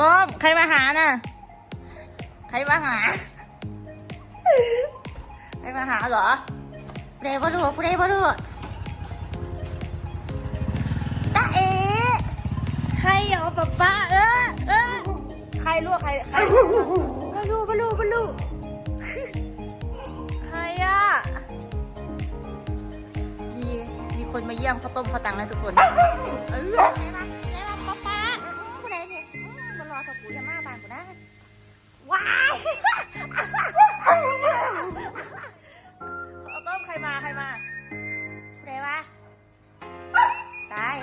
ต้ม ใครมาหาน่ะ ใครมาหา ใครมาหาเหรอเรย์บรูเรย์บรูตาเอ๋ใครเหรอป๊าป๊าเออเออใครลวกใครใครบรูบรูบรูใครอะมีมีคนมาเยี่ยมข้าวต้มข้าวตังแล้วทุกคน กกูจะมาบ้านกูนะว้ายเอาต้มใครมาใครมาใครวะตาย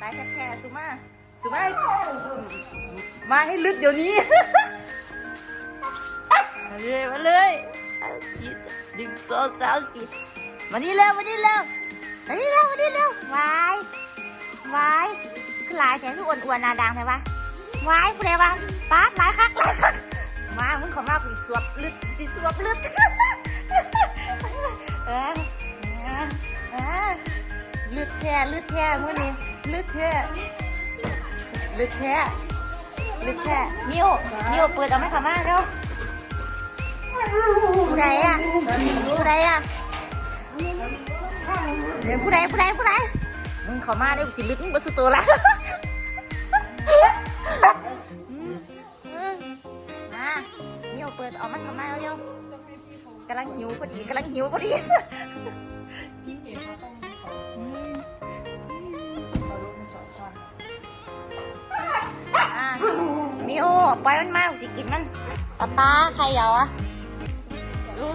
ตายแท้ๆสุมาสุมามาให้ลึกเดี๋ยวนี้มาเลยมาเลยเอาจีดหนึ่งสองสามสี่มานี่เร็วมานี่เร็วมานี่เร็วมานี่เร็ววายวายคือหลายแสนคืออ้วนๆหนาดังใช่ปะ วายผู้ใดวะป้าหลายคักหลายคักมามึงของมากูสิสวบลึดสิสวบลึดเออเออลึดแท้ลึดแท้มื้อนี้ลึดแท้ลึดแท้ลึดแท้มิวมิวเปิดเอาไหม่ขมาเร็วผู้ใดอะผู้ใดอะเดี๋ยวผู้ใดผู้ใดผู้ใดมึงเขอมาได้กูสิลึดมึงบ่สุดตัวละ ดเอามันเขอมาเร็วๆกำลังหิวพอดีกำลังหิวพอดีอะมิวปล่อยมันมาสิกินมันป้าป้าใครเหรอดู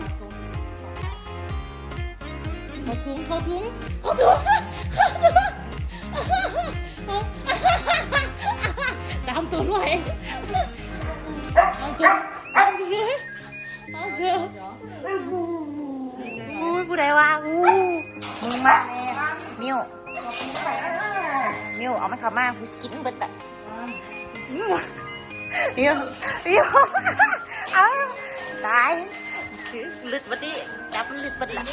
เขาถุงเขาถุงเขาถุงตามตัวด้วยเอาตัว เอาเสืออุ้ยผู้ใดวะอู้มึงมาแน่มิวมิวเอามันเข้ามากูสกินเบิดอะเดี๋ยวเดี๋ยวเอาตายลึดบัดนี้จับมันลึดบัดละ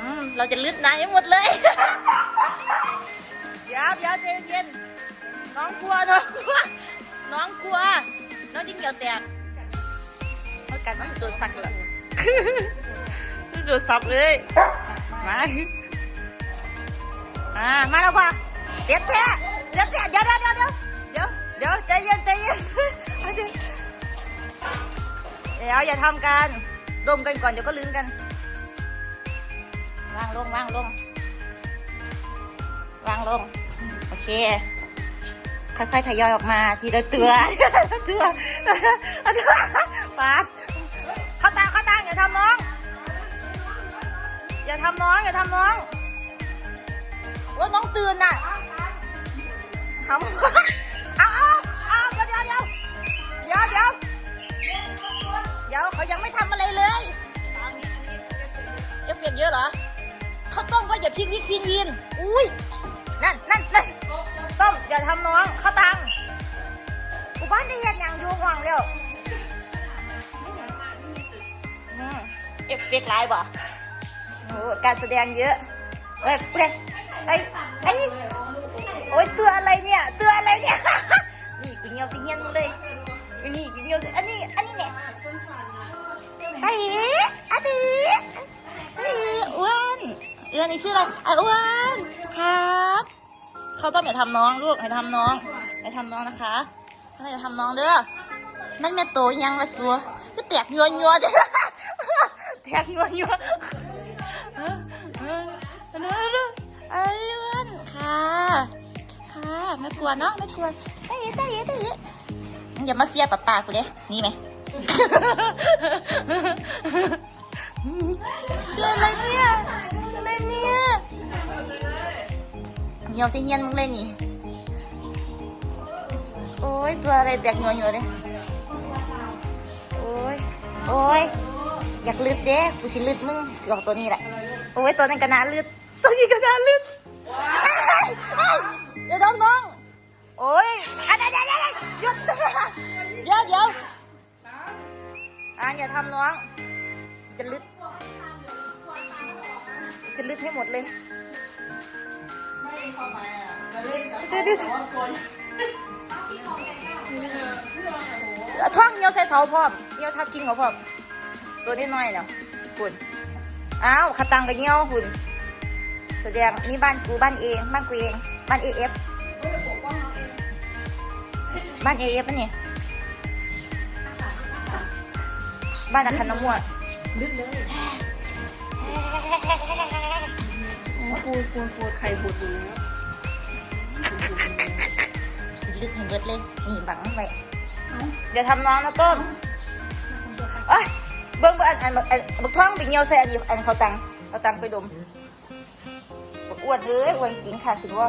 อืมเราจะลึดนายหมดเลยเดี๋ยวเยวใจเย็นน้องกลัวน้องกลัวน้องกลัวน้องจิ้งเกียวแตก เอากันมันตัวสักเลยตัวสับเลยมาอ่ามาแล้วป่ะเสียแท้เสียแท้เดี๋ยวเดี๋ยวเดี๋ยวเดี๋ยวเดี๋ยวใจเย็นใจเย็นเดิเดี๋ยวอย่าทำกันดมกันก่อนเดี๋ยวก็ลืมกันวางลงวางลงวางลง โอเค ค่อยๆทยอยออกมาทีละตัวตัวตัวปาด ทำน้องอย่าทำน้องว่าน้องตื่นน่ะทำเอาเอาเอาเดี๋ยวเดี๋ยวเดี๋ยวเดี๋ยวเดี๋ยวเดี๋ยวเขายังไม่ทำอะไรเลยจะเปลี่ยนเยอะเหรอเขาวต้มก็อย่าพลิกพลิกพินวินอุ้ยนั่นนั่นนั่นต้มอย่าทำน้องเข้าตังกูบ้านได้เห็นอย่างอยูห่วงเร็วอืมเอฟเฟกต์ไลฟ์บ่ โอ้การแสดงเยอะเฮ้ยเปลี่ยนไอ้ไอ้นี่โอ๊ยตัวอะไรเนี่ยตัวอะไรเนี่ย นี่กูเงียวสิเงียนมึงเลยนี่กูเงียวสิอันนี้อันนี้เนี่ยไอ้อันนี้ไอ้อ้วนอ้วนอีกชื่ออะไรไอ้อ้วนครับเขาต้องอย่าทำน้องลูกอย่าทำน้องอย่าทำน้องนะคะเขาอย่าทำน้องเด้อนั่นแม่โตยังมาสัวก็แตกยัวยัวจ้ะแตกยัวยัว กลัวเนาะไม่กลัวได้เยอะได้เยอะได้เยอะอย่ามาเฟียป้าป้ากูเด้นี่ไหมคืออะไรเนี่ยอะไรเนี่ยเหี่ยวสิเงียนมึงเลยนี่โอ้ยตัวอะไรแตกหนัวหนัวเลยโอ้ยโอ้ยอยากลืดเด้กูสิลืดมึงสิออกตัวนี้แหละโอ้ยตัวนั้นก็น่าลืดตัวนี้ก็น่าลืด นอย่าทำน้อง จะลึด จะลึดให้หมดเลย ไม่เข้าไปอะจะเล่นกับจะลึดแต่ว่าคนท่องเงี้ยวใส่เสาพร้อมเงี้ยวทับกินเขาพร้อมตัวนี้น้อยเนาะคุณอ้าวขตังกับเงี้ยวคุณแสดงนี่บ้านกูบ้านเองบ้านกูเองบ้านเอฟบ้านเอฟนี่ บ้านอาคารน้ำมวดปูนปูนปูนไข่บุดอยู่แล้วสิลึกให้เบิดเลย นี่บังไว้เดี๋ยวทำน้องนะต้มเอ้ยเบิ้งเบิ้งอันอันอันบักท้องไปเงียวใส่อันนี้อันเขาตังเขาตังไปดมบักอ้วนเอ้ยอ้วนสิงค่ะถึงว่า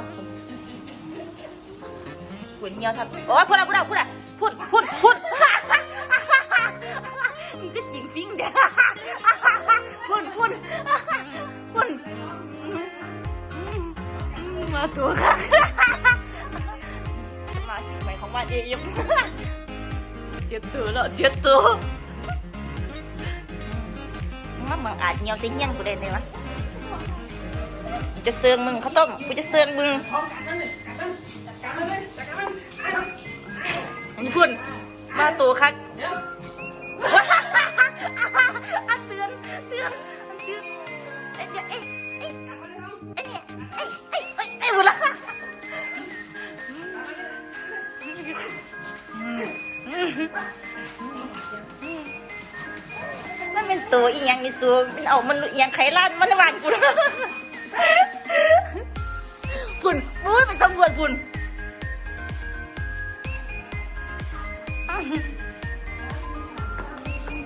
อ้วนเงียวทับโอ้ยพูดอะพูดอะพูดอะพูดพูดพูดนี่ ก็จริงฟิงเด้อพูดพูดพูดมาตัวค่ะสมาชิกใหม่ของบ้านเอฟเจ็ดตัวแล้วเจ็ดตัวมันเหมือนอาจเงียวสิเงี้ยนกูเด่นเลยวะกูจะเสืองมึงข้าวต้มกูจะเสืองมึงอันนี้พุ่นมาตัวคัก อะเตือนเตือนเตือนไอ้ไอ้ไอ้ไอ้ไอ้ยเอ้ยเอ้ยเอ้หมดละมันเป็นตัวอีหยังนี่สูมันเอามันอีหยังไขลาดมันวางกูพุ่นปุ้ยไปสำรวจพุ่น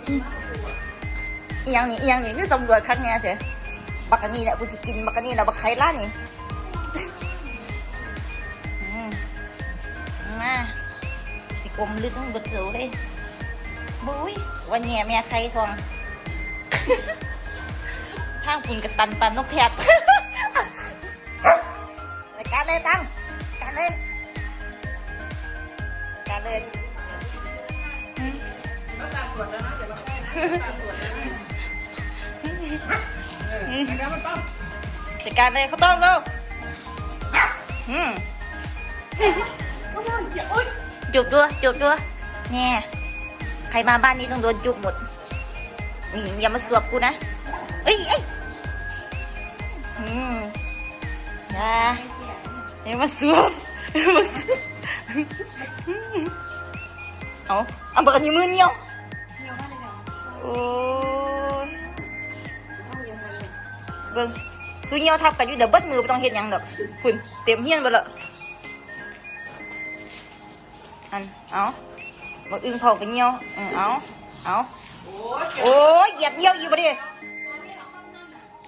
อี หยังนี่อีหยังนี่คือสำรวจครั้งเนี้ยเถอะบักอันนี้แหละกูสิกินบักอันนี้แหละบักไข่ล้านนี่อืมมาสิกลมลึกต้องเบิดเถวเลยบุ้ยวันแง่แม่ใครทอง ทางฝุ่นกับตันปันนกแทด รายการเลยตั้งการเลยการเลยอืมแล้วตาตรวจแล้วนะ เดี๋ยวมาใกล้นะตาตรวจแล้วนะ เออแล้วมันต้องรายการเลยเขาวต้มเร็วอืมโอ๊ยจุบด้วยจุบด้วยแน่ใครมาบ้านนี้ต้องโดนจุบหมดนี่อย่ามาสวบกูนะเอ้ยเอ้ยอืมอย่าอย่ามาสวบอย่ามาสวบเอาเอาเบิกนิ้วมือเหนียวเหนียวมากเลยค่ะโอ้ เบิ่งสูเหนียวทับกันอยู่เดี๋ยวเบิดมือไม่ต้องเฮ็ดหยังดอกคุณเต็มเฮียนไปละอันเอาบอกอึ้งเผากันเหนียวเออเอาเอา โอ้ย โอ้ยเหยียบเหนียวอีกบ่ดิ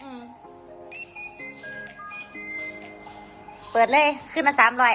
อืมเปิดเลยขึ้นมาสามร้อย